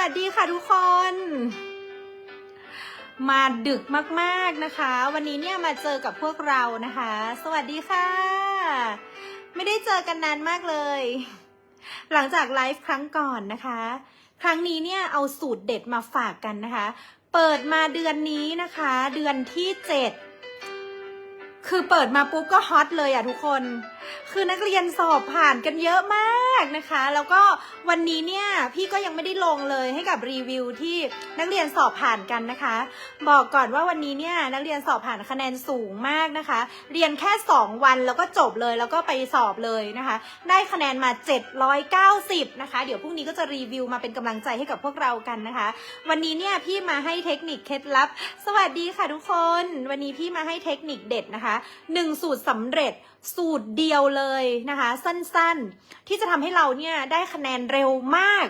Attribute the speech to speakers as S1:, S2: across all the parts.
S1: วัสดีค่ะทุกคน มาดึกมากๆนะคะ วันนี้เนี่ยมาเจอกับพวกเรานะคะ สวัสดีค่ะ ไม่ได้เจอกันนานมากเลย หลังจากไลฟ์ครั้งก่อนนะคะ ครั้งนี้เนี่ยเอาสูตรเด็ดมาฝากกันนะคะ เปิดมาเดือนนี้นะคะ เดือนที่เจ็ด คือเปิดมาปุ๊บก็ฮอตเลยอะทุกคน คือนักเรียนสอบผ่านกันเยอะมากนะคะ แล้วก็วันนี้เนี่ยพี่ก็ยังไม่ได้ลงเลยให้กับรีวิวที่นักเรียนสอบผ่านกันนะคะ บอกก่อนว่าวันนี้เนี่ยนักเรียนสอบผ่านคะแนนสูงมากนะคะ เรียนแค่ 2 วันแล้วก็จบเลยแล้วก็ไปสอบเลยนะคะ ได้คะแนนมา 790 นะคะ เดี๋ยวพรุ่งนี้ก็จะรีวิวมาเป็นกำลังใจให้กับพวกเรากันนะคะ วันนี้เนี่ยพี่มาให้เทคนิคเคล็ดลับ สวัสดีค่ะทุกคน วันนี้พี่มาให้เทคนิคเด็ดนะคะหนึ่งสูตรสำเร็จสูตรเดียวเลยนะคะ สั้นๆ ที่จะทำให้เราเนี่ยได้คะแนนเร็วมาก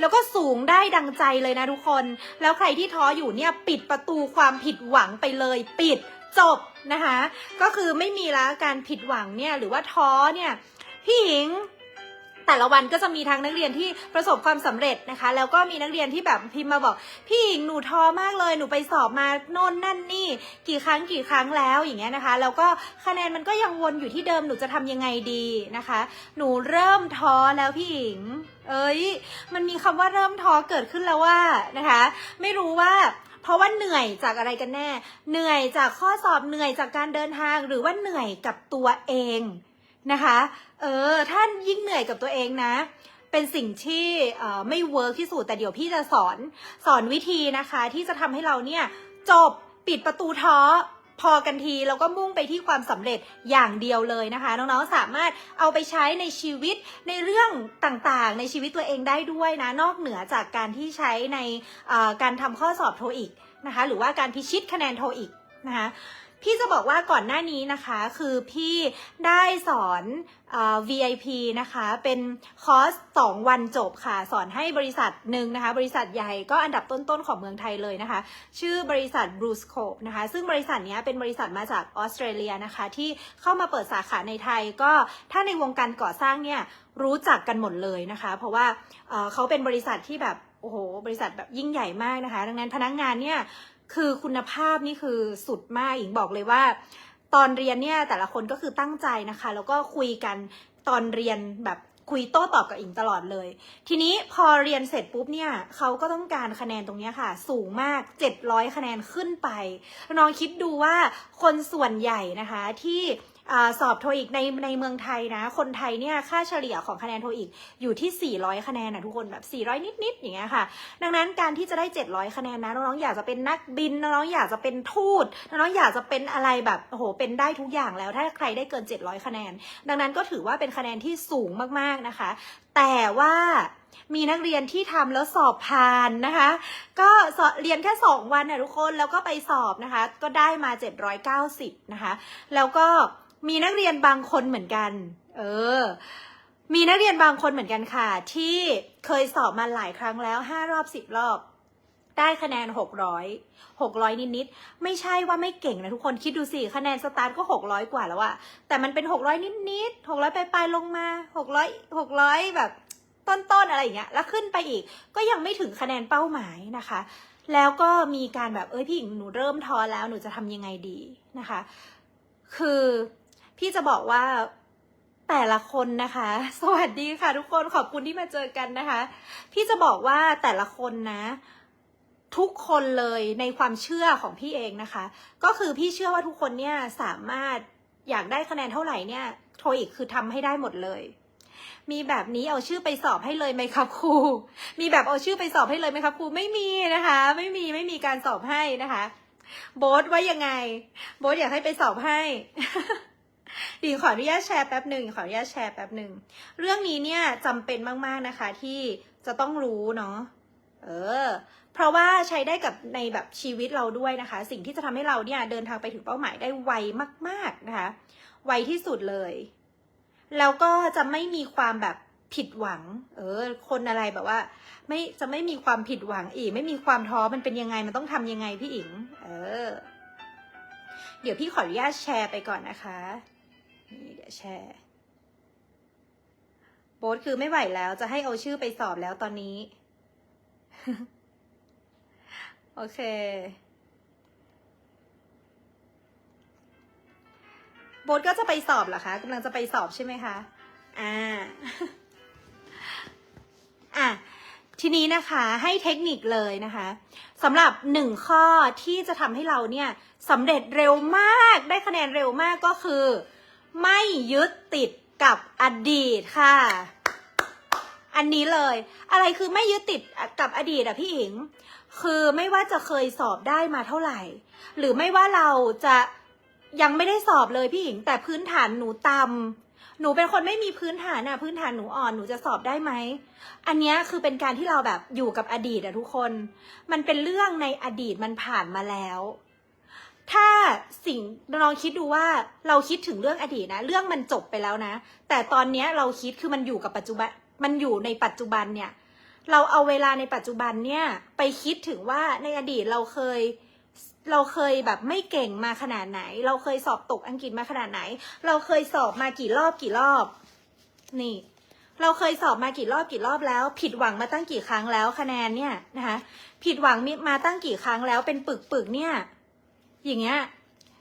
S1: แล้วก็สูงได้ดังใจเลยนะทุกคน แล้วใครที่ท้ออยู่เนี่ยปิดประตูความผิดหวังไปเลย ปิดจบนะคะ ก็คือไม่มีแล้วการผิดหวังเนี่ยหรือว่าท้อเนี่ยพี่หญิง แต่ละวันก็จะมีทั้งนักเรียนที่ประสบความสำเร็จนะคะ แล้วก็มีนักเรียนที่แบบพิมพ์มาบอก พี่หญิงหนูท้อมากเลยหนูไปสอบมาโน่นนั่นนี่ กี่ครั้งกี่ครั้งแล้วอย่างเงี้ยนะคะ แล้วก็คะแนนมันก็ยังวนอยู่ที่เดิมหนูจะทำยังไงดีนะคะ หนูเริ่มท้อแล้วพี่หญิงเอ้ย มันมีคำว่าเริ่มท้อเกิดขึ้นแล้วว่านะคะ ไม่รู้ว่าเพราะว่าเหนื่อยจากอะไรกันแน่ เหนื่อยจากข้อสอบเหนื่อยจากการเดินทางหรือว่าเหนื่อยกับตัวเอง นะคะ เออถ้านยิ่งเหนื่อยกับตัวเองนะ เป็นสิ่งที่ไม่เวิร์กที่สุด แต่เดี๋ยวพี่จะสอน สอนวิธีนะคะ ที่จะทำให้เราเนี่ย จบปิดประตูท้อพอกันทีแล้วก็มุ่งไปที่ความสำเร็จอย่างเดียวเลยนะคะ น้องๆสามารถเอาไปใช้ในชีวิตในเรื่องต่างๆ ในชีวิตตัวเองได้ด้วยนะ นอกเหนือจากการที่ใช้ในการทำข้อสอบโทอีกนะคะ หรือว่าการพิชิตคะแนนโทอีกนะคะ พี่จะบอกว่าก่อนหน้านี้นะคะคือพี่ได้สอนอ VIP นะคะเป็นคอร์ส2วันจบค่ะ สอนให้บริษัทหนึ่งนะคะ บริษัทใหญ่ก็อันดับต้นๆของเมืองไทยเลยนะคะ ชื่อบริษัท Blue Scope นะคะ ซึ่งบริษัทนี้เป็นบริษัทมาจากออสเตรเลียนะคะ ที่เข้ามาเปิดสาขาในไทย ก็ถ้าในวงการก่อสร้างเนี่ยรู้จักกันหมดเลยนะคะ เพราะว่าเเขาเป็นบริษัทที่แบบโอ้โห บริษัทแบบยิ่งใหญ่มากนะคะ ดังนั้นพนักงานเนี่ย คือคุณภาพนี่คือสุดมากอิงบอกเลยว่า ตอนเรียนเนี่ยแต่ละคนก็คือตั้งใจนะคะ แล้วก็คุยกันตอนเรียนแบบคุยโต้ตอบกับอิงตลอดเลย ทีนี้พอเรียนเสร็จปุ๊บเนี่ยเขาก็ต้องการคะแนนตรงนี้ค่ะ สูงมาก 700 คะแนนขึ้นไป น้องคิดดูว่าคนส่วนใหญ่นะคะที่ สอบโทอีกในในเมืองไทยนะ คนไทยเนี่ยค่าเฉลี่ยของคะแนนโทอีกอยู่ที่ 400 คะแนนนะทุกคนแบบ 400 นิดๆอย่างเงี้ยค่ะ ดังนั้นการที่จะได้ 700 คะแนนนะน้องๆอยากจะเป็นนักบินน้องๆอยากจะเป็นทูตน้องๆอยากจะเป็นอะไรแบบโอ้โหเป็นได้ทุกอย่างแล้วถ้าใครได้เกิน 700 คะแนน ดังนั้นก็ถือว่าเป็นคะแนนที่สูงมากๆนะคะ แต่ว่ามีนักเรียนที่ทำแล้วสอบผ่านนะคะ ก็เรียนแค่ 2 วันนะทุกคนแล้วก็ไปสอบนะคะ ก็ได้มา 790 นะคะ แล้วก็ มีนักเรียนบางคนเหมือนกัน เออ มีนักเรียนบางคนเหมือนกันค่ะ ที่เคยสอบมาหลายครั้งแล้วห้ารอบสิบรอบ ได้คะแนนหกร้อยหกร้อยนิดๆไม่ใช่ว่าไม่เก่งนะทุกคนคิดดูสิคะแนนสตาร์ทก็หกร้อยกว่าแล้วอะแต่มันเป็นหกร้อยนิดๆหกร้อยปลายๆลงมาหกร้อยหกร้อยแบบต้นๆอะไรอย่างเงี้ย แล้วขึ้นไปอีก ก็ยังไม่ถึงคะแนนเป้าหมายนะคะ แล้วก็มีการแบบเอ้ยพี่หญิงหนูเริ่มท้อแล้วหนูจะทำยังไงดีนะคะ คือ พี่จะบอกว่าแต่ละคนนะคะ สวัสดีค่ะทุกคนขอบคุณที่มาเจอกันนะคะ พี่จะบอกว่าแต่ละคนนะ ทุกคนเลยในความเชื่อของพี่เองนะคะ ก็คือพี่เชื่อว่าทุกคนเนี่ยสามารถอยากได้คะแนนเท่าไหร่เนี่ยโทอีกคือทำให้ได้หมดเลย มีแบบนี้เอาชื่อไปสอบให้เลยไหมครับครู มีแบบเอาชื่อไปสอบให้เลยไหมครับครูไม่มีนะคะ ไม่มีไม่มีการสอบให้นะคะ โบ๊ทว่ายังไง โบ๊ทอยากให้ไปสอบให้ ดิขออนุญาตแชร์แป๊บหนึ่งขออนุญาตแชร์แป๊บหนึ่งเรื่องนี้เนี่ยจำเป็นมากๆนะคะที่จะต้องรู้เนาะเออ เพราะว่าใช้ได้กับในแบบชีวิตเราด้วยนะคะ สิ่งที่จะทำให้เราเนี่ยเดินทางไปถึงเป้าหมายได้ไวมาก ๆนะคะ ไวที่สุดเลย แล้วก็จะไม่มีความแบบผิดหวัง เออ คนอะไรแบบว่า ไม่จะไม่มีความผิดหวังอีก ไม่มีความท้อมันเป็นยังไงมันต้องทำยังไงพี่อิง เออ เดี๋ยวพี่ขออนุญาตแชร์ไปก่อนนะคะ เดี๋ยวแชร์โบ๊ทคือไม่ไหวแล้ว จะให้เอาชื่อไปสอบแล้วตอนนี้ โอเค โบ๊ทก็จะไปสอบเหรอคะกำลังจะไปสอบใช่ไหมคะ อ่า อะทีนี้นะคะให้เทคนิคเลยนะคะสำหรับหนึ่งข้อที่จะทำให้เราเนี่ยสำเร็จเร็วมากได้คะแนนเร็วมากก็คือ ไม่ยึดติดกับอดีตค่ะ อันนี้เลย อะไรคือไม่ยึดติดกับอดีตอะพี่อิง คือไม่ว่าจะเคยสอบได้มาเท่าไหร่ หรือไม่ว่าเราจะยังไม่ได้สอบเลยพี่หญิง แต่พื้นฐานหนูต่ำหนูเป็นคนไม่มีพื้นฐานอะพื้นฐานหนูอ่อนหนูจะสอบได้ไหม อันเนี้ยคือเป็นการที่เราแบบอยู่กับอดีตอะทุกคน มันเป็นเรื่องในอดีตมันผ่านมาแล้ว ถ้าสิ่งลองคิดดูว่าเราคิดถึงเรื่องอดีตนะ เรื่องมันจบไปแล้วนะ แต่ตอนเนี้ยเราคิดคือมันอยู่กับปัจจุบันมันอยู่ในปัจจุบันเนี่ย เราเอาเวลาในปัจจุบันเนี่ยไปคิดถึงว่าในอดีตเราเคยเราเคยแบบไม่เก่งมาขนาดไหน เราเคยสอบตกอังกฤษมาขนาดไหน เราเคยสอบมากี่รอบกี่รอบ นี่ เราเคยสอบมากี่รอบกี่รอบแล้ว ผิดหวังมาตั้งกี่ครั้งแล้วคะแนนเนี่ยนะคะ ผิดหวังมาตั้งกี่ครั้งแล้วเป็นปึกปึกเนี่ย อย่างเงี้ย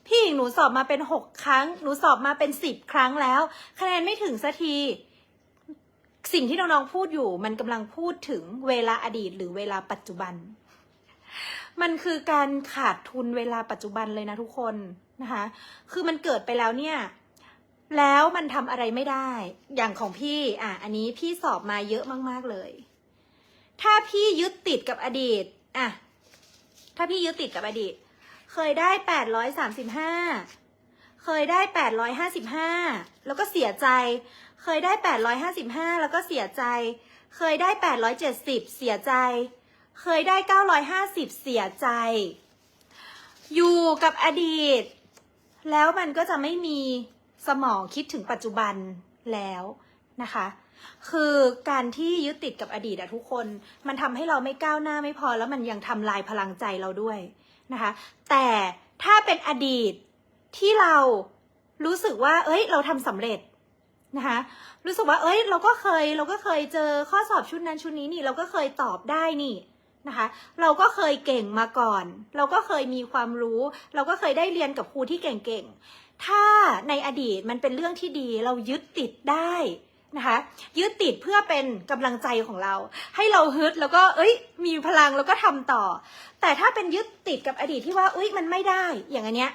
S1: พี่หญิงหนูสอบมาเป็นหกครั้ง หนูสอบมาเป็นสิบครั้งแล้ว คะแนนไม่ถึงสักที สิ่งที่น้องๆพูดอยู่ มันกำลังพูดถึงเวลาอดีต หรือเวลาปัจจุบัน มันคือการขาดทุนเวลาปัจจุบันเลยนะทุกคนนะคะ คือมันเกิดไปแล้วเนี่ยแล้วมันทำอะไรไม่ได้ อย่างของพี่ อะ อันนี้พี่สอบมาเยอะมาก ๆ เลย ถ้าพี่ยึดติดกับอดีต อะ ถ้าพี่ยึดติดกับอดีต เคยได้แปดร้อยสามสิบห้าเคยได้แปดร้อยห้าสิบห้าแล้วก็เสียใจ เคยได้แปดร้อยห้าสิบห้าแล้วก็เสียใจ เคยได้แปดร้อยเจ็ดสิบเสียใจ เคยได้เก้าร้อยห้าสิบเสียใจ อยู่กับอดีต แล้วมันก็จะไม่มีสมองคิดถึงปัจจุบันแล้วนะคะ คือการที่ยึดติดกับอดีตอะทุกคน มันทำให้เราไม่ก้าวหน้าไม่พอแล้วมันยังทำลายพลังใจเราด้วย นะคะ แต่ถ้าเป็นอดีตที่เรารู้สึกว่า เอ้ย เราทำสำเร็จนะคะ รู้สึกว่า เอ้ย เราก็เคย เราก็เคยเจอข้อสอบชุดนั้นชุดนี้นี่ เราก็เคยตอบได้นี่นะคะ เราก็เคยเก่งมาก่อน เราก็เคยมีความรู้ เราก็เคยได้เรียนกับครูที่เก่งๆ ถ้าในอดีตมันเป็นเรื่องที่ดี เรายึดติดได้ นะคะยึดติดเพื่อเป็นกำลังใจของเรา ให้เราฮึดแล้วก็เอ้ย มีพลังแล้วก็ทำต่อ แต่ถ้าเป็นยึดติดกับอดีตที่ว่าเอ้ยมันไม่ได้ อย่างอันเนี้ย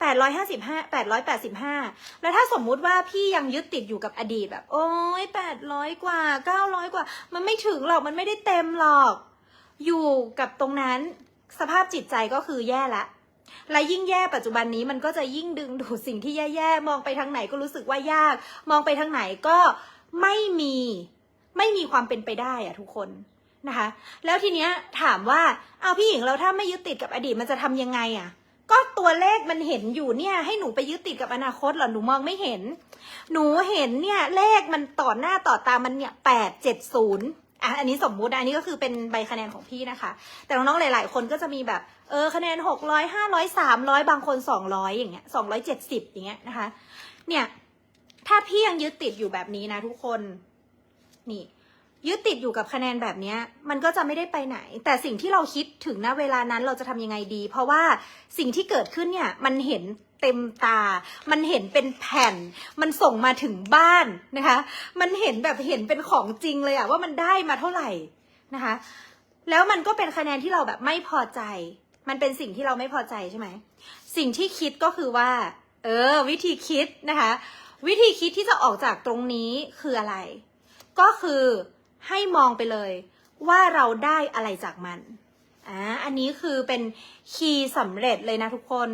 S1: แปดร้อยห้าสิบห้าแปดร้อยแปดสิบห้าแล้วถ้าสมมุติว่าพี่ยังยึดติดอยู่กับอดีตแบบ โอ้ยแปดร้อยกว่าเก้าร้อยกว่า มันไม่ถึงหรอกมันไม่ได้เต็มหรอก อยู่กับตรงนั้นสภาพจิตใจก็คือแย่ละ และยิ่งแย่ปัจจุบันนี้มันก็จะยิ่งดึงดูดสิ่งที่แย่ๆมองไปทางไหนก็รู้สึกว่ายาก มองไปทางไหนก็ไม่มีไม่มีความเป็นไปได้อะทุกคนนะคะ แล้วทีเนี้ยถามว่าเอาพี่หญิงเราถ้าไม่ยึดติดกับอดีตมันจะทำยังไงอะก็ตัวเลขมันเห็นอยู่เนี่ย ให้หนูไปยึดติดกับอนาคตเหรอหนูมองไม่เห็น หนูเห็นเนี่ยเลขมันต่อหน้าต่อตามันเนี่ยแปดเจ็ดศูนย์ อะอันนี้สมมุติอันนี้ก็คือเป็นใบคะแนนของพี่นะคะ แต่น้องๆหลาย ๆ คนก็จะมีแบบเออคะแนนหกร้อยห้าร้อยสามร้อยบางคนสองร้อยอย่างเงี้ยสองร้อยเจ็ดสิบอย่างเงี้ยนะคะ เนี่ย ถ้าพี่ยังยึดติดอยู่แบบนี้นะทุกคนนี่ ยึดติดอยู่กับคะแนนแบบนี้มันก็จะไม่ได้ไปไหน แต่สิ่งที่เราคิดถึงณเวลานั้นเราจะทำยังไงดี เพราะว่าสิ่งที่เกิดขึ้นเนี่ยมันเห็นเต็มตา มันเห็นเป็นแผ่น มันส่งมาถึงบ้านนะคะ มันเห็นแบบเห็นเป็นของจริงเลยอะว่ามันได้มาเท่าไหร่นะคะ แล้วมันก็เป็นคะแนนที่เราแบบไม่พอใจ มันเป็นสิ่งที่เราไม่พอใจใช่ไหม สิ่งที่คิดก็คือว่า เออ วิธีคิดนะคะ วิธีคิดที่จะออกจากตรงนี้คืออะไร ก็คือ ให้มองไปเลยว่าเราได้อะไรจากมันอ่าอันนี้คือเป็นคีย์สำเร็จเลยนะทุกคน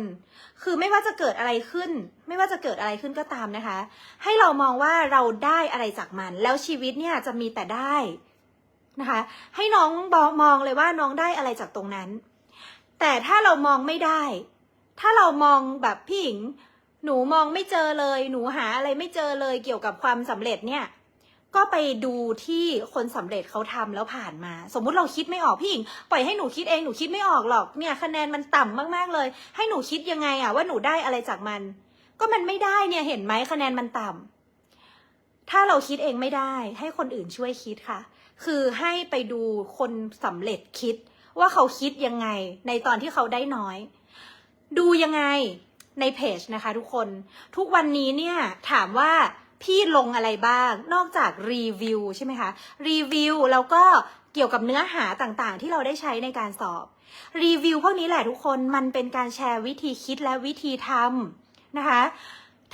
S1: คือไม่ว่าจะเกิดอะไรขึ้น ไม่ว่าจะเกิดอะไรขึ้นก็ตามนะคะ ให้เรามองว่าเราได้อะไรจากมัน แล้วชีวิตเนี่ยจะมีแต่ได้นะคะ ให้น้องบอกมองเลยว่าน้องได้อะไรจากตรงนั้น แต่ถ้าเรามองไม่ได้ ถ้าเรามองแบบพี่หญิง หนูมองไม่เจอเลย หนูหาอะไรไม่เจอเลยเกี่ยวกับความสำเร็จเนี่ย ก็ไปดูที่คนสำเร็จเขาทำแล้วผ่านมา สมมุติเราคิดไม่ออกพี่หญิงปล่อยให้หนูคิดเองหนูคิดไม่ออกหรอกเนี่ยคะแนนมันต่ำมากๆเลย ให้หนูคิดยังไงอะว่าหนูได้อะไรจากมัน ก็มันไม่ได้เนี่ยเห็นไหมคะแนนมันต่ำถ้าเราคิดเองไม่ได้ ให้คนอื่นช่วยคิดค่ะ คือให้ไปดูคนสำเร็จคิด ว่าเขาคิดยังไง ในตอนที่เขาได้น้อย ดูยังไงในเพจนะคะ ทุกคนทุกวันนี้เนี่ยถามว่า พี่ลงอะไรบ้าง นอกจากรีวิวใช่ไหมคะ รีวิวแล้วก็เกี่ยวกับเนื้อหาต่างๆ ที่เราได้ใช้ในการสอบ รีวิวพวกนี้แหละทุกคนมันเป็นการแชร์วิธีคิดและวิธีทำนะคะ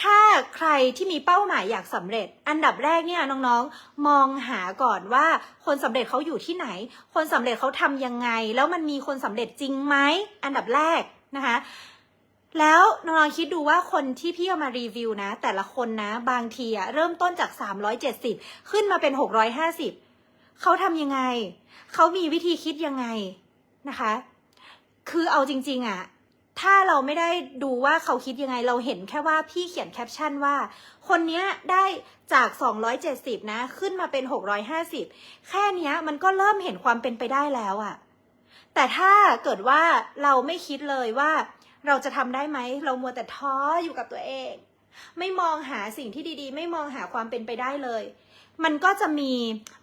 S1: ถ้าใครที่มีเป้าหมายอยากสำเร็จ อันดับแรกเนี่ยน้องๆ มองหาก่อนว่าคนสำเร็จเขาอยู่ที่ไหน คนสำเร็จเขาทำยังไง แล้วมันมีคนสำเร็จจริงไหมอันดับแรกนะคะ แล้วน้องๆคิดดูว่าคนที่พี่เอามารีวิวนะ แต่ละคนนะ บางทีอะเริ่มต้นจาก 370 ขึ้นมาเป็น 650 เขาทำยังไง เขามีวิธีคิดยังไงนะคะ คือเอาจริง ๆอะถ้าเราไม่ได้ดูว่าเขาคิดยังไงเราเห็นแค่ว่าพี่เขียนแคปชั่นว่า คนเนี้ยได้จาก 270 นะ ขึ้นมาเป็น 650 แค่เนี้ยมันก็เริ่มเห็นความเป็นไปได้แล้วอะแต่ถ้าเกิดว่าเราไม่คิดเลยว่า เราจะทำได้ไหม เรามัวแต่ท้ออยู่กับตัวเอง ไม่มองหาสิ่งที่ดีๆ ไม่มองหาความเป็นไปได้เลย มันก็จะมี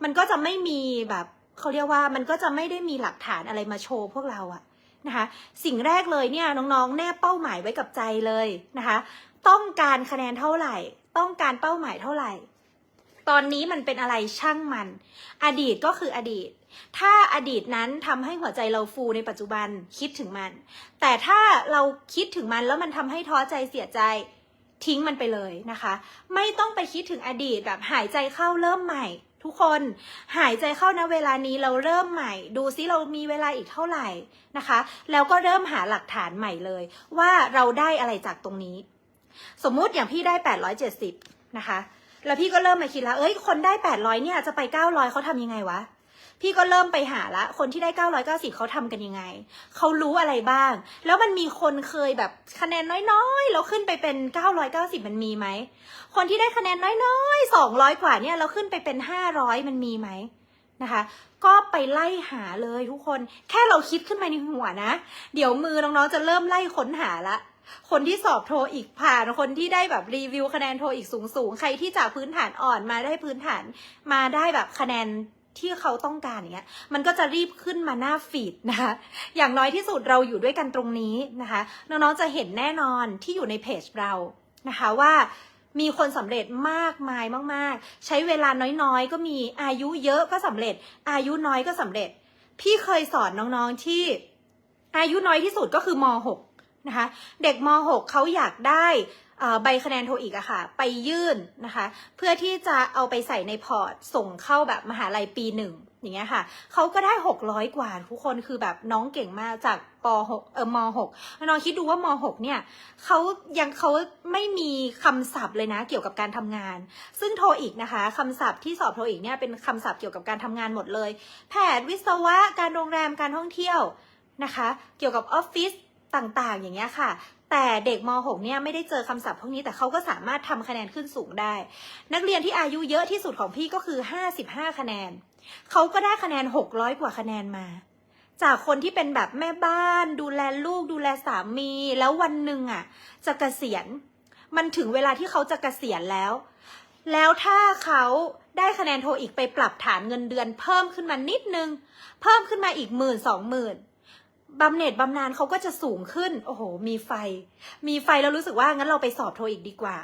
S1: มันก็จะไม่มีแบบเขาเรียกว่ามันก็จะไม่ได้มีหลักฐานอะไรมาโชว์พวกเราอะนะคะสิ่งแรกเลยเนี่ยน้องๆ แนบเป้าหมายไว้กับใจเลยนะคะ ต้องการคะแนนเท่าไหร่ ต้องการเป้าหมายเท่าไหร่ ตอนนี้มันเป็นอะไรช่างมัน อดีตก็คืออดีต ถ้าอดีตนั้นทำให้หัวใจเราฟูในปัจจุบันคิดถึงมัน แต่ถ้าเราคิดถึงมันแล้วมันทำให้ท้อใจเสียใจทิ้งมันไปเลยนะคะ ไม่ต้องไปคิดถึงอดีตแบบหายใจเข้าเริ่มใหม่ ทุกคนหายใจเข้านะเวลานี้เราเริ่มใหม่ ดูซิเรามีเวลาอีกเท่าไหร่นะคะ แล้วก็เริ่มหาหลักฐานใหม่เลย ว่าเราได้อะไรจากตรงนี้ สมมุติอย่างพี่ได้ 870 นะคะ แล้วพี่ก็เริ่มมาคิดแล้วเอ้ยคนได้ 800 เนี่ยจะไป 900เขาทำยังไงวะ พี่ก็เริ่มไปหาละ คนที่ได้ 990เขาทำกันยังไง เขารู้อะไรบ้าง แล้วมันมีคนเคยแบบคะแนนน้อยๆ แล้วขึ้นไปเป็น 990 มันมีไหม คนที่ได้คะแนนน้อยๆ 200 กว่าเนี่ยแล้วขึ้นไปเป็น 500 มันมีไหมนะคะ ก็ไปไล่หาเลยทุกคน แค่เราคิดขึ้นมาในหัวนะ เดี๋ยวมือน้องๆ จะเริ่มไล่ค้นหาละคนที่สอบโทรอีกผ่านคนที่ได้แบบรีวิวคะแนนโทรอีกสูงสูงๆใครที่จากพื้นฐานอ่อนมาได้พื้นฐานมาได้แบบคะแนน ที่เขาต้องการอย่างเงี้ย มันก็จะรีบขึ้นมาหน้าฟีดนะคะ อย่างน้อยที่สุดเราอยู่ด้วยกันตรงนี้นะคะ น้องๆจะเห็นแน่นอนที่อยู่ในเพจเรานะคะว่ามีคนสำเร็จมากมายมาก ๆ ใช้เวลาน้อยๆ ก็มีอายุเยอะก็สำเร็จ อายุน้อยก็สำเร็จ พี่เคยสอนน้องๆที่อายุน้อยที่สุดก็คือม .6 นะคะเด็กม .6 เขาอยากได้ใบคะแนนโทอีกอะค่ะ ไปยื่นนะคะ เพื่อที่จะเอาไปใส่ในพอร์ต ส่งเข้าแบบมหาลัยปีหนึ่งอย่างเงี้ยค่ะเขาก็ได้ 600 กว่าทุกคนคือแบบน้องเก่งมากจากป .6 เออม .6 น้องคิดดูว่าม .6 เนี่ยเขายังเขาไม่มีคำศัพท์เลยนะเกี่ยวกับการทำงาน ซึ่งโทอีกนะคะคำศัพท์ที่สอบโทอีกเนี่ยเป็นคำศัพท์เกี่ยวกับการทำงานหมดเลย แพทย์วิศวะการโรงแรมการท่องเที่ยวนะคะ เกี่ยวกับออฟฟิศ ต่างๆ อย่างเงี้ยค่ะ แต่เด็กม .6 เนี่ยไม่ได้เจอคำศัพท์พวกนี้แต่เขาก็สามารถทำคะแนนขึ้นสูงได้ นักเรียนที่อายุเยอะที่สุดของพี่ก็คือ 55 คะแนน เขาก็ได้คะแนน 600 กว่าคะแนนมา จากคนที่เป็นแบบแม่บ้าน ดูแลลูก ดูแลสามี แล้ววันหนึ่งอะ จะเกษียณ มันถึงเวลาที่เขาจะเกษียณแล้ว แล้วถ้าเขาได้คะแนนโทอีกไปปรับฐานเงินเดือน เพิ่มขึ้นมานิดนึง เพิ่มขึ้นมาอีกหมื่นสองหมื่น บำเหน็จบำนาญเขาก็จะสูงขึ้น โอ้โห มีไฟ มีไฟแล้วรู้สึกว่างั้นเราไปสอบโทอีกดีกว่า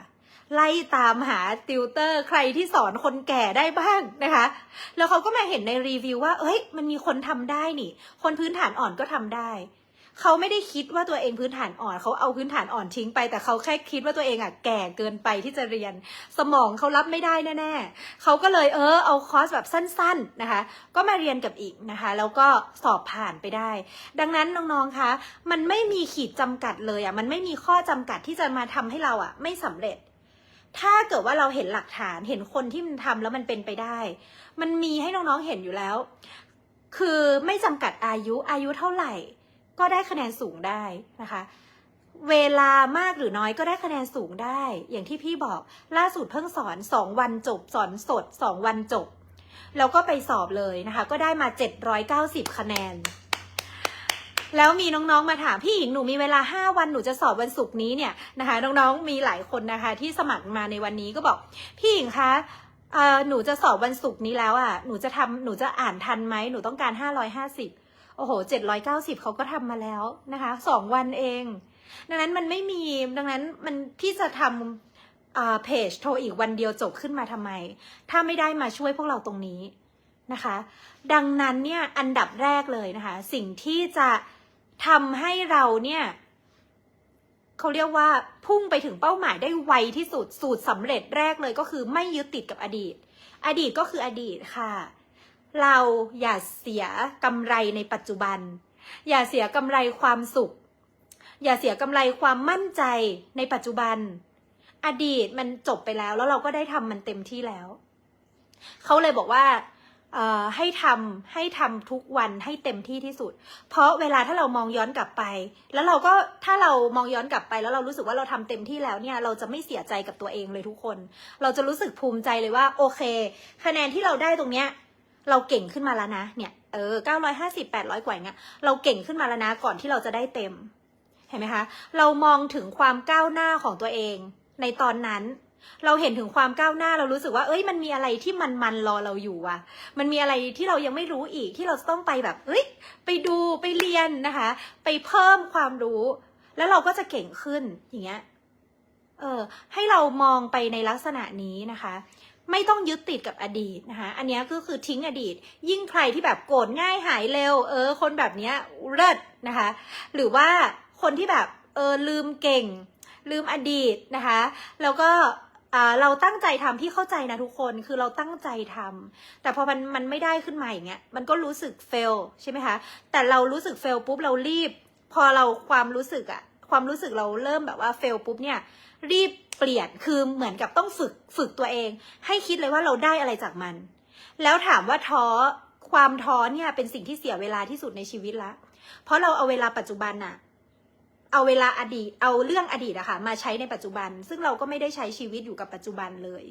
S1: ไล่ตามหาติวเตอร์ใครที่สอนคนแก่ได้บ้างนะคะ แล้วเขาก็มาเห็นในรีวิวว่า เอ้ย มันมีคนทำได้นี่ คนพื้นฐานอ่อนก็ทำได้ เขาไม่ได้คิดว่าตัวเองพื้นฐานอ่อนเขาเอาพื้นฐานอ่อนทิ้งไป แต่เขาแค่คิดว่าตัวเองอะแก่เกินไปที่จะเรียน สมองเขารับไม่ได้แน่ๆเขาก็เลยเออเอาคอร์สแบบสั้น ๆนะคะ ก็มาเรียนกับอีกนะคะ แล้วก็สอบผ่านไปได้ ดังนั้นน้องๆคะมันไม่มีขีดจำกัดเลยอะมันไม่มีข้อจำกัดที่จะมาทำให้เราอะ ไม่สำเร็จถ้าเกิดว่าเราเห็นหลักฐานเห็นคนที่มันทำแล้วมันเป็นไปได้ มันมีให้น้องๆเห็นอยู่แล้ว คือไม่จำกัดอายุอายุเท่าไหร่ ก็ได้คะแนนสูงได้นะคะ เวลามากหรือน้อยก็ได้คะแนนสูงได้ อย่างที่พี่บอกล่าสุดเพิ่งสอนสองวันจบ สอนสดสองวันจบ แล้วก็ไปสอบเลยนะคะ ก็ได้มา 790 คะแนน แล้วมีน้องๆมาถามพี่หญิงหนูมีเวลา 5 วันหนูจะสอบวันศุกร์นี้เนี่ยนะคะ น้องๆมีหลายคนนะคะ ที่สมัครมาในวันนี้ก็บอกพี่หญิงคะหนูจะสอบวันศุกร์นี้แล้วอะ หนูจะทำหนูจะอ่านทันไหม หนูต้องการห้าร้อยห้าสิบ โอ้โหเจ็ดร้อยเก้าสิบเขาก็ทำมาแล้วนะคะสองวันเอง ดังนั้นมันไม่มี ดังนั้นมันพี่จะทำอ่าเพจโทรอีกวันเดียวจบขึ้นมาทำไม ถ้าไม่ได้มาช่วยพวกเราตรงนี้นะคะ ดังนั้นเนี่ยอันดับแรกเลยนะคะ สิ่งที่จะทำให้เราเนี่ยเขาเรียกว่าพุ่งไปถึงเป้าหมายได้ไวที่สุดสูตรสำเร็จแรกเลยก็คือไม่ยึดติดกับอดีต อดีตก็คืออดีตค่ะ เราอย่าเสียกำไรในปัจจุบัน อย่าเสียกำไรความสุข อย่าเสียกำไรความมั่นใจในปัจจุบัน อดีตมันจบไปแล้ว แล้วเราก็ได้ทำมันเต็มที่แล้ว เขาเลยบอกว่าให้ทำให้ทำทุกวันให้เต็มที่ที่สุด เพราะเวลาถ้าเรามองย้อนกลับไป แล้วเราก็ถ้าเรามองย้อนกลับไป แล้วเรารู้สึกว่าเราทำเต็มที่แล้วเนี่ย เราจะไม่เสียใจกับตัวเองเลยทุกคน เราจะรู้สึกภูมิใจเลยว่า โอเค คะแนนที่เราได้ตรงเนี้ย เราเก่งขึ้นมาแล้วนะ เนี่ย เออเก้าร้อยห้าสิบแปดร้อยกว่าอย่างเงี้ย เราเก่งขึ้นมาแล้วนะ ก่อนที่เราจะได้เต็ม เห็นไหมคะ เรามองถึงความก้าวหน้าของตัวเอง ในตอนนั้น เราเห็นถึงความก้าวหน้า เรารู้สึกว่า เอ้ย มันมีอะไรที่มันมันรอเราอยู่อะมันมีอะไรที่เรายังไม่รู้อีก ที่เราจะต้องไปแบบ เอ้ย ไปดูไปเรียนนะคะ ไปเพิ่มความรู้ แล้วเราก็จะเก่งขึ้น อย่างเงี้ย เออ ให้เรามองไปในลักษณะนี้นะคะ ไม่ต้องยึดติดกับอดีตนะคะอันนี้ก็คือทิ้งอดีต ยิ่งใครที่แบบโกรธง่ายหายเร็ว เออ คนแบบนี้เลิศนะคะ หรือว่าคนที่แบบเออลืมเก่ง ลืมอดีตนะคะ แล้วก็เราตั้งใจทำพี่เข้าใจนะทุกคนคือเราตั้งใจทำแต่พอมันมันไม่ได้ขึ้นมาอย่างเงี้ยมันก็รู้สึกเฟลใช่ไหมคะแต่เรารู้สึกเฟลปุ๊บเรารีบ พอเราความรู้สึกอะความรู้สึกเราเริ่มแบบว่าเฟลปุ๊บเนี่ย รีบเปลี่ยนคือเหมือนกับต้องฝึกฝึกตัวเอง ให้คิดเลยว่าเราได้อะไรจากมัน แล้วถามว่าท้อความท้อเนี่ยเป็นสิ่งที่เสียเวลาที่สุดในชีวิตละ เพราะเราเอาเวลาปัจจุบันอะเอาเวลาอดีต เอาเรื่องอดีตอะค่ะมาใช้ในปัจจุบัน ซึ่งเราก็ไม่ได้ใช้ชีวิตอยู่กับปัจจุบันเลย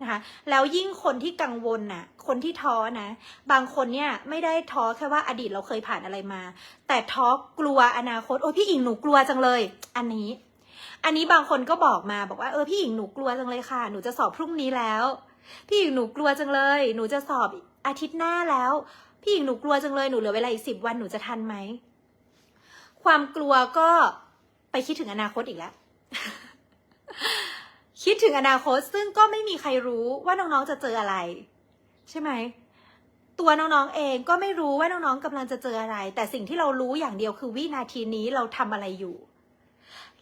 S1: นะคะแล้วยิ่งคนที่กังวลน่ะ คนที่ท้อนะ บางคนเนี่ยไม่ได้ท้อแค่ว่าอดีตเราเคยผ่านอะไรมา แต่ท้อกลัวอนาคต โอ้ยพี่อิงหนูกลัวจังเลย อันนี้ อันนี้บางคนก็บอกมาบอกว่าเออพี่หญิงหนูกลัวจังเลยค่ะ หนูจะสอบพรุ่งนี้แล้ว พี่หญิงหนูกลัวจังเลย หนูจะสอบอาทิตย์หน้าแล้ว พี่หญิงหนูกลัวจังเลยหนูเหลือเวลาอีกสิบวันหนูจะทันไหมความกลัวก็ไปคิดถึงอนาคตอีกแล้ว คิดถึงอนาคตซึ่งก็ไม่มีใครรู้ว่าน้องๆจะเจออะไร ใช่ไหม ตัวน้องๆเองก็ไม่รู้ว่าน้องๆกำลังจะเจออะไร แต่สิ่งที่เรารู้อย่างเดียวคือวินาทีนี้เราทำอะไรอยู่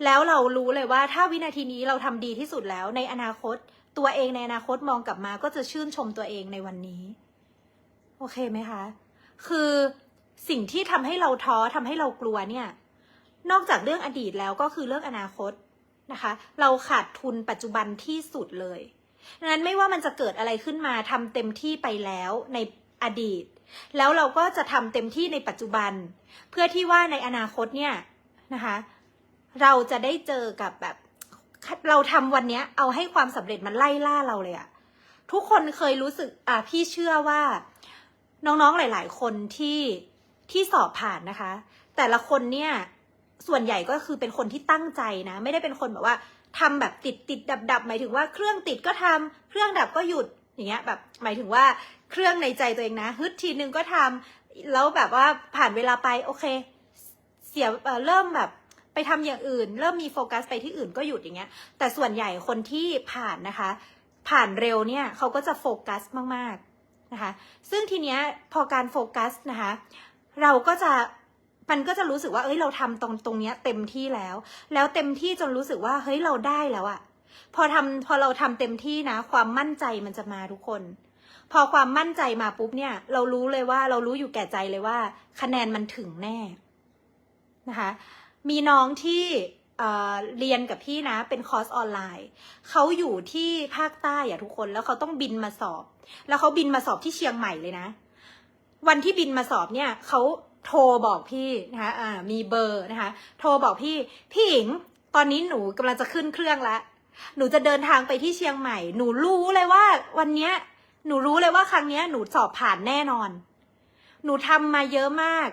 S1: แล้วเรารู้เลยว่าถ้าวินาทีนี้เราทำดีที่สุดแล้ว ในอนาคต ตัวเองในอนาคตมองกลับมา ก็จะชื่นชมตัวเองในวันนี้ โอเคไหมคะ คือสิ่งที่ทำให้เราท้อทำให้เรากลัวเนี่ย นอกจากเรื่องอดีตแล้วก็คือเรื่องอนาคตนะคะ เราขาดทุนปัจจุบันที่สุดเลยดังนั้นไม่ว่ามันจะเกิดอะไรขึ้นมาทำเต็มที่ไปแล้วในอดีต แล้วเราก็จะทำเต็มที่ในปัจจุบัน เพื่อที่ว่าในอนาคตเนี่ยนะคะ เราจะได้เจอกับแบบ เราทำวันเนี้ย เอาให้ความสำเร็จมันไล่ล่าเราเลยอะทุกคนเคยรู้สึก อะพี่เชื่อว่า น้องๆหลาย ๆ คนที่ที่สอบผ่านนะคะ แต่ละคนเนี่ย ส่วนใหญ่ก็คือเป็นคนที่ตั้งใจนะ ไม่ได้เป็นคนแบบว่าทำแบบติดติดดับดับหมายถึงว่าเครื่องติดก็ทำเครื่องดับก็หยุดอย่างเงี้ยแบบหมายถึงว่าเครื่องในใจตัวเองนะฮึดทีนึงก็ทำแล้วแบบว่าผ่านเวลาไปโอเค เสียเเริ่มแบบ ไปทำอย่างอื่น เริ่มมีโฟกัสไปที่อื่นก็หยุดอย่างเงี้ย แต่ส่วนใหญ่คนที่ผ่านนะคะ ผ่านเร็วเนี่ยเขาก็จะโฟกัสมากๆนะคะ ซึ่งทีเนี้ยพอการโฟกัสนะคะ เราก็จะมันก็จะรู้สึกว่าเอ้ยเราทำตรงตรงเนี้ยเต็มที่แล้ว แล้วเต็มที่จนรู้สึกว่าเฮ้ยเราได้แล้วอะพอทำพอเราทำเต็มที่นะ ความมั่นใจมันจะมาทุกคน พอความมั่นใจมาปุ๊บเนี่ย เรารู้เลยว่าเรารู้อยู่แก่ใจเลยว่า คะแนนมันถึงแน่นะคะ มีน้องที่เเรียนกับพี่นะ เป็นคอร์สออนไลน์เขาอยู่ที่ภาคใต้อะทุกคนแล้วเขาต้องบินมาสอบ แล้วเขาบินมาสอบที่เชียงใหม่เลยนะ วันที่บินมาสอบเนี่ยเขาโทรบอกพี่นะคะอ่ามีเบอร์นะคะ โทรบอกพี่ พี่หญิง ตอนนี้หนูกำลังจะขึ้นเครื่องแล้ว หนูจะเดินทางไปที่เชียงใหม่ หนูรู้เลยว่า วันเนี้ย หนูรู้เลยว่าครั้งเนี้ยหนูสอบผ่านแน่นอน หนูทำมาเยอะมาก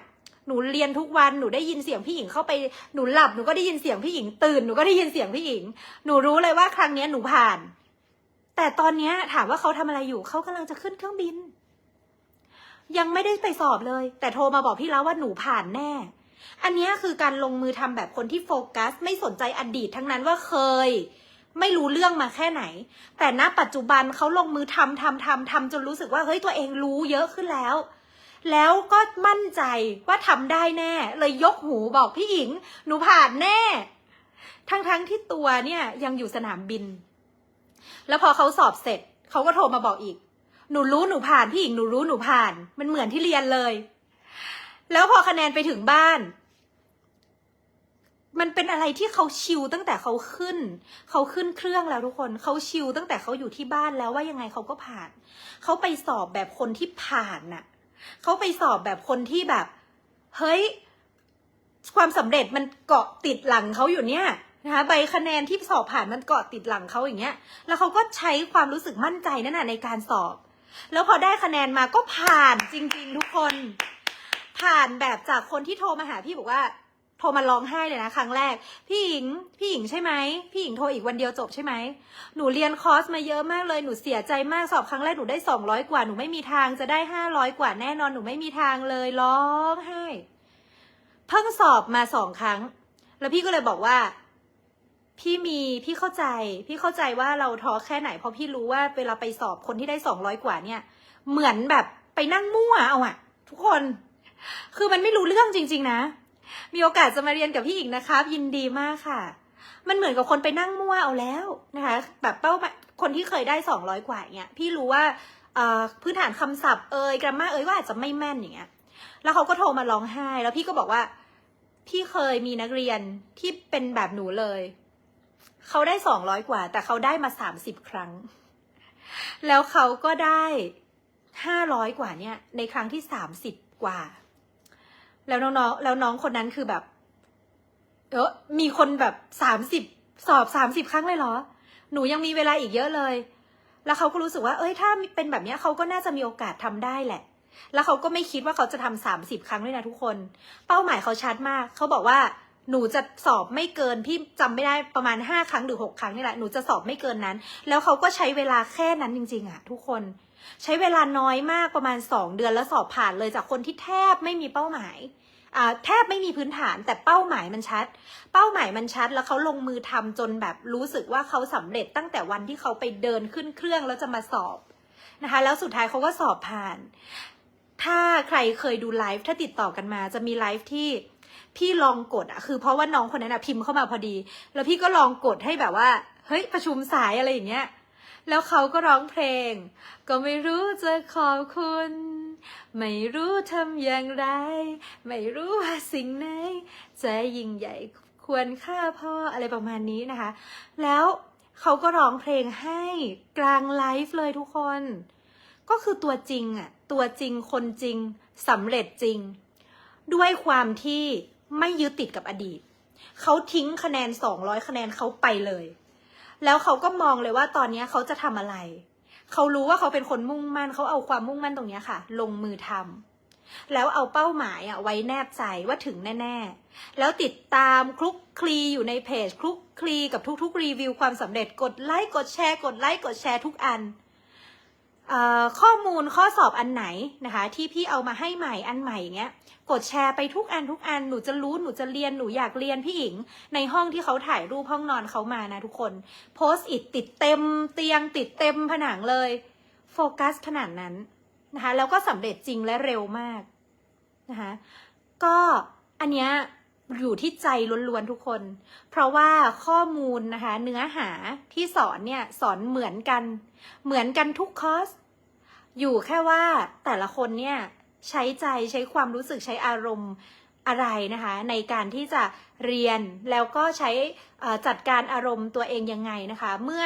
S1: หนูเรียนทุกวันหนูได้ยินเสียงพี่หญิงเข้าไปหนูหลับหนูก็ได้ยินเสียงพี่หญิงตื่นหนูก็ได้ยินเสียงพี่หญิง หนูรู้เลยว่าครั้งนี้หนูผ่าน แต่ตอนนี้ถามว่าเขาทำอะไรอยู่เขากำลังจะขึ้นเครื่องบิน ยังไม่ได้ไปสอบเลย แต่โทรมาบอกพี่แล้วว่าหนูผ่านแน่ อันนี้คือการลงมือทำแบบคนที่โฟกัส ไม่สนใจอดีตทั้งนั้นว่าเคยไม่รู้เรื่องมาแค่ไหน แต่ณปัจจุบันเขาลงมือทำทำทำทำจนรู้สึกว่าเฮ้ยตัวเองรู้เยอะขึ้นแล้ว แล้วก็มั่นใจว่าทำได้แน่ เลยยกหูบอกพี่หญิง หนูผ่านแน่ ทั้งทั้งๆที่ตัวเนี่ยยังอยู่สนามบิน แล้วพอเขาสอบเสร็จเขาก็โทรมาบอกอีก หนูรู้หนูผ่านพี่หญิงหนูรู้หนูผ่าน มันเหมือนที่เรียนเลย แล้วพอคะแนนไปถึงบ้านมันเป็นอะไรที่เขาชิลตั้งแต่เขาขึ้น เขาขึ้นเครื่องแล้วทุกคน เขาชิลตั้งแต่เขาอยู่ที่บ้านแล้วว่ายังไงเขาก็ผ่าน เขาไปสอบแบบคนที่ผ่านน่ะ เขาไปสอบแบบคนที่แบบ เฮ้ย ความสำเร็จมันเกาะติดหลังเขาอยู่เนี่ยนะคะใบคะแนนที่สอบผ่านมันเกาะติดหลังเขาอย่างเงี้ย แล้วเขาก็ใช้ความรู้สึกมั่นใจนั่นแหะในการสอบ แล้วพอได้คะแนนมาก็ผ่านจริง ๆ ทุกคน ผ่านแบบจากคนที่โทรมาหาพี่บอกว่า โทรมาร้องไห้เลยนะ ครั้งแรก พี่หญิง พี่หญิงใช่ไหม พี่หญิงโทรอีกวันเดียวจบใช่ไหม หนูเรียนคอร์สมาเยอะมากเลย หนูเสียใจมากสอบครั้งแรกหนูได้สองร้อยกว่า หนูไม่มีทางจะได้ห้าร้อยกว่าแน่นอน หนูไม่มีทางเลยร้องไห้ เพิ่งสอบมาสองครั้ง แล้วพี่ก็เลยบอกว่า พี่มี พี่เข้าใจ พี่เข้าใจว่าเราท้อแค่ไหน เพราะพี่รู้ว่าเวลาไปสอบคนที่ได้สองร้อยกว่าเนี่ย เหมือนแบบไปนั่งมั่วเอาอะทุกคน คือมันไม่รู้เรื่องจริง ๆ นะ มีโอกาสจะมาเรียนกับพี่อีกนะคะยินดีมากค่ะ มันเหมือนกับคนไปนั่งมั่วเอาแล้วนะคะ แบบเป้าคนที่เคยได้สองร้อยกว่าเนี่ยพี่รู้ว่าพื้นฐานคำศัพท์เอ่ยกราฟมาเอ่ยก็อาจจะไม่แม่นอย่างเงี้ย แล้วเขาก็โทรมาร้องไห้ แล้วพี่ก็บอกว่า พี่เคยมีนักเรียนที่เป็นแบบหนูเลย เขาได้สองร้อยกว่า แต่เขาได้มาสามสิบครั้ง แล้วเขาก็ได้ห้าร้อยกว่าเนี่ย ในครั้งที่สามสิบกว่า แล้วน้องๆแล้วน้องคนนั้นคือแบบเออมีคนแบบสามสิบสอบสามสิบครั้งเลยเหรอ หนูยังมีเวลาอีกเยอะเลย แล้วเขาก็รู้สึกว่า เอ้ยถ้าเป็นแบบนี้เขาก็น่าจะมีโอกาสทำได้แหละ แล้วเขาก็ไม่คิดว่าเขาจะทำสามสิบครั้งด้วยนะทุกคน เป้าหมายเขาชัดมาก เขาบอกว่าหนูจะสอบไม่เกินพี่จำไม่ได้ประมาณห้าครั้งหรือหกครั้งนี่แหละ หนูจะสอบไม่เกินนั้น แล้วเขาก็ใช้เวลาแค่นั้นจริงๆอะทุกคน ใช้เวลาน้อยมากประมาณสองเดือนแล้วสอบผ่านเลยจากคนที่แทบไม่มีเป้าหมายอ่าแทบไม่มีพื้นฐานแต่เป้าหมายมันชัด เป้าหมายมันชัด แล้วเขาลงมือทำจนแบบรู้สึกว่าเขาสำเร็จตั้งแต่วันที่เขาไปเดินขึ้นเครื่องแล้วจะมาสอบนะคะ แล้วสุดท้ายเขาก็สอบผ่าน ถ้าใครเคยดูไลฟ์ถ้าติดต่อกันมาจะมีไลฟ์ที่พี่ลองกดอะคือเพราะว่าน้องคนนั้นอะพิมพ์เข้ามาพอดี แล้วพี่ก็ลองกดให้แบบว่า เฮ้ยประชุมสายอะไรอย่างเงี้ย แล้วเขาก็ร้องเพลง ก็ไม่รู้จะขอบคุณ ไม่รู้ทำอย่างไร ไม่รู้ว่าสิ่งไหนจะยิ่งใหญ่ควรค่าพ่ออะไรประมาณนี้นะคะ แล้วเขาก็ร้องเพลงให้กลางไลฟ์เลยทุกคน ก็คือตัวจริงอะตัวจริงคนจริงสำเร็จจริง ด้วยความที่ไม่ยึดติดกับอดีต เขาทิ้งคะแนน 200 คะแนนเขาไปเลย แล้วเขาก็มองเลยว่าตอนนี้เขาจะทำอะไร เขารู้ว่าเขาเป็นคนมุ่งมั่น เขาเอาความมุ่งมั่นตรงนี้ค่ะ ลงมือทำแล้วเอาเป้าหมายอะไว้แนบใจว่าถึงแน่ ๆ แล้วติดตามคลุกคลีอยู่ในเพจคลุกคลีกับทุกๆ รีวิวความสำเร็จกดไลค์กดแชร์กดไลค์กดแชร์ทุกอัน ข้อมูลข้อสอบอันไหนนะคะ ที่พี่เอามาให้ใหม่อันใหม่เงี้ยกดแชร์ไปทุกอันทุกอันหนูจะรู้หนูจะเรียนหนูอยากเรียนพี่หญิง ในห้องที่เขาถ่ายรูปห้องนอนเขามานะทุกคน โพสต์อิดติดเต็มเตียงติดเต็มผนังเลย โฟกัสขนาดนั้นนะคะแล้วก็สำเร็จจริงและเร็วมากนะคะก็อันเนี้ย อยู่ที่ใจล้วนๆทุกคน เพราะว่าข้อมูลนะคะ เนื้อหาที่สอนเนี่ยสอนเหมือนกัน เหมือนกันทุกคอร์สอยู่แค่ว่าแต่ละคนเนี่ยใช้ใจใช้ความรู้สึกใช้อารมณ์อะไรนะคะ ในการที่จะเรียนแล้วก็ใช้จัดการอารมณ์ตัวเองยังไงนะคะ เมื่อ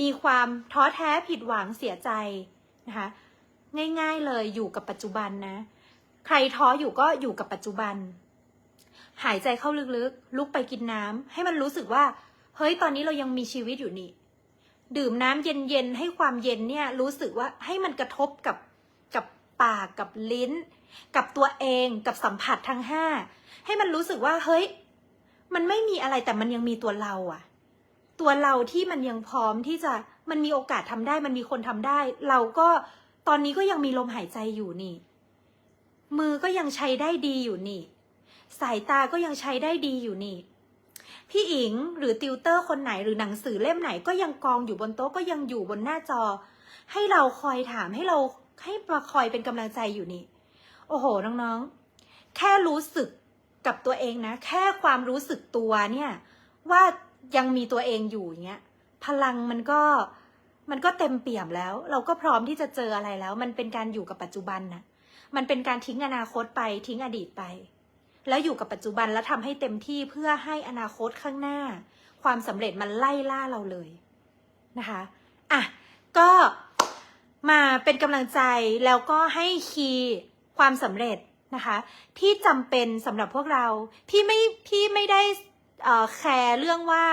S1: มีความท้อแท้ผิดหวังเสียใจนะคะ ง่ายๆเลยอยู่กับปัจจุบันนะ ใครท้ออยู่ก็อยู่กับปัจจุบัน หายใจเข้าลึกๆ ลุกไปกินน้ำให้มันรู้สึกว่า เฮ้ย ตอนนี้เรายังมีชีวิตอยู่นี่ ดื่มน้ำเย็นๆ ให้ความเย็นเนี่ยรู้สึกว่าให้มันกระทบกับกับปากกับลิ้น กับตัวเองกับสัมผัสทั้งห้าให้มันรู้สึกว่าเฮ้ย มันไม่มีอะไรแต่มันยังมีตัวเราอะตัวเราที่มันยังพร้อมที่จะมันมีโอกาสทำได้ มันมีคนทำได้ เราก็ตอนนี้ก็ยังมีลมหายใจอยู่นี่ มือก็ยังใช้ได้ดีอยู่นี่ สายตาก็ยังใช้ได้ดีอยู่นี่ พี่อิงหรือติวเตอร์คนไหนหรือหนังสือเล่มไหนก็ยังกองอยู่บนโต๊ะก็ยังอยู่บนหน้าจอ ให้เราคอยถามให้เราให้มาคอยเป็นกำลังใจอยู่นี่ โอ้โห น้องๆ แค่รู้สึกกับตัวเองนะ แค่ความรู้สึกตัวเนี่ย ว่ายังมีตัวเองอยู่อย่างเงี้ยพลังมันก็มันก็เต็มเปี่ยมแล้ว เราก็พร้อมที่จะเจออะไรแล้ว มันเป็นการอยู่กับปัจจุบันนะมันเป็นการทิ้งอนาคตไปทิ้งอดีตไป แล้วอยู่กับปัจจุบันแล้วทำให้เต็มที่เพื่อให้อนาคตข้างหน้า ความสำเร็จมันไล่ล่าเราเลยนะคะอะก็มาเป็นกำลังใจแล้วก็ให้คีย์ความสำเร็จนะคะ ที่จำเป็นสำหรับพวกเราพี่ไม่พี่ไม่ได้แคร์เรื่องว่า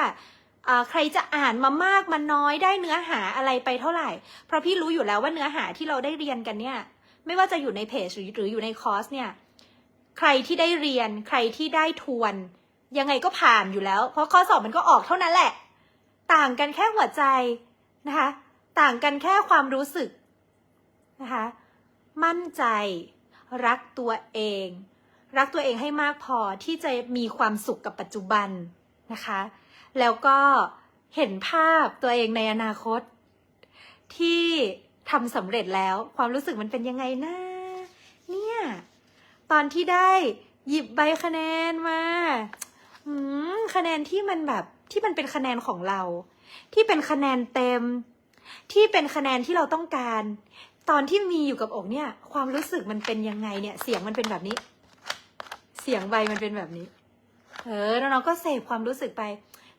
S1: ใครจะอ่านมามากมาน้อยได้เนื้อหาอะไรไปเท่าไหร่ เพราะพี่รู้อยู่แล้วว่าเนื้อหาที่เราได้เรียนกันเนี่ย ไม่ว่าจะอยู่ในเพจหรือหรืออยู่ในคอร์สเนี่ย ใครที่ได้เรียน ใครที่ได้ทวน ยังไงก็ผ่านอยู่แล้ว เพราะข้อสอบมันก็ออกเท่านั้นแหละ ต่างกันแค่หัวใจนะคะ ต่างกันแค่ความรู้สึกนะคะ มั่นใจ รักตัวเอง รักตัวเองให้มากพอที่จะมีความสุขกับปัจจุบันนะคะ แล้วก็เห็นภาพตัวเองในอนาคต ที่ทำสำเร็จแล้วความรู้สึกมันเป็นยังไงนะ ตอนที่ได้หยิบใบคะแนนมาอืมคะแนนที่มันแบบที่มันเป็นคะแนนของเรา ที่เป็นคะแนนเต็ม ที่เป็นคะแนนที่เราต้องการ ตอนที่มีอยู่กับอกเนี่ย ความรู้สึกมันเป็นยังไงเนี่ย เสียงมันเป็นแบบนี้ เสียงใบมันเป็นแบบนี้ เออแล้วเราก็เสพความรู้สึกไป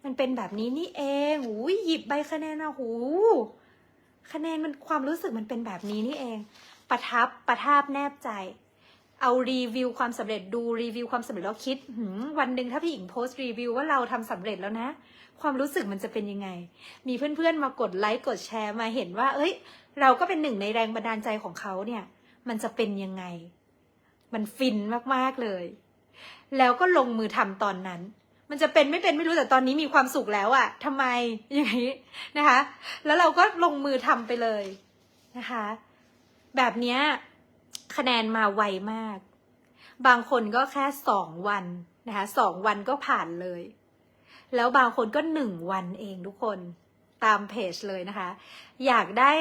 S1: มันเป็นแบบนี้นี่เองหูยหยิบใบคะแนนมาหูคะแนนมันความรู้สึกมันเป็นแบบนี้นี่เอง ประทับประทับแนบใจ เอารีวิวความสำเร็จดูรีวิวความสำเร็จแล้วคิดหืวันหนึ่งถ้าพี่หญิงโพสต์รีวิวว่าเราทำสำเร็จแล้วนะ ความรู้สึกมันจะเป็นยังไง มีเพื่อนๆมากดไลค์กดแชร์มาเห็นว่า เอ้ย เราก็เป็นหนึ่งในแรงบันดาลใจของเขาเนี่ย มันจะเป็นยังไง มันฟินมากๆเลย แล้วก็ลงมือทำตอนนั้น มันจะเป็นไม่เป็นไม่รู้แต่ตอนนี้มีความสุขแล้วอะทำไมอย่างนี้นะคะ แล้วเราก็ลงมือทำไปเลยนะคะ แบบเนี้ย คะแนนมาไวมาก บางคนก็แค่สองวันนะคะสองวันก็ผ่านเลย แล้วบางคนก็หนึ่งวันเองทุกคนตามเพจเลยนะคะ อยากได้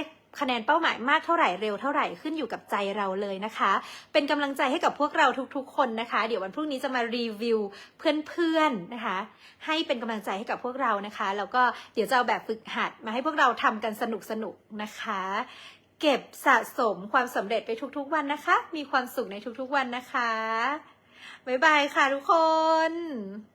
S1: คะแนนเป้าหมายมากเท่าไหร่เร็วเท่าไหร่ขึ้นอยู่กับใจเราเลยนะคะ เป็นกำลังใจให้กับพวกเราทุกๆ คนนะคะ เดี๋ยววันพรุ่งนี้จะมารีวิวเพื่อนๆนะคะ ให้เป็นกำลังใจให้กับพวกเรานะคะ แล้วก็เดี๋ยวจะเอาแบบฝึกหัดมาให้พวกเราทำกันสนุกๆนะคะ เก็บสะสมความสำเร็จไปทุกๆวันนะคะ มีความสุขในทุกๆวันนะคะ บ๊ายบายค่ะทุกคน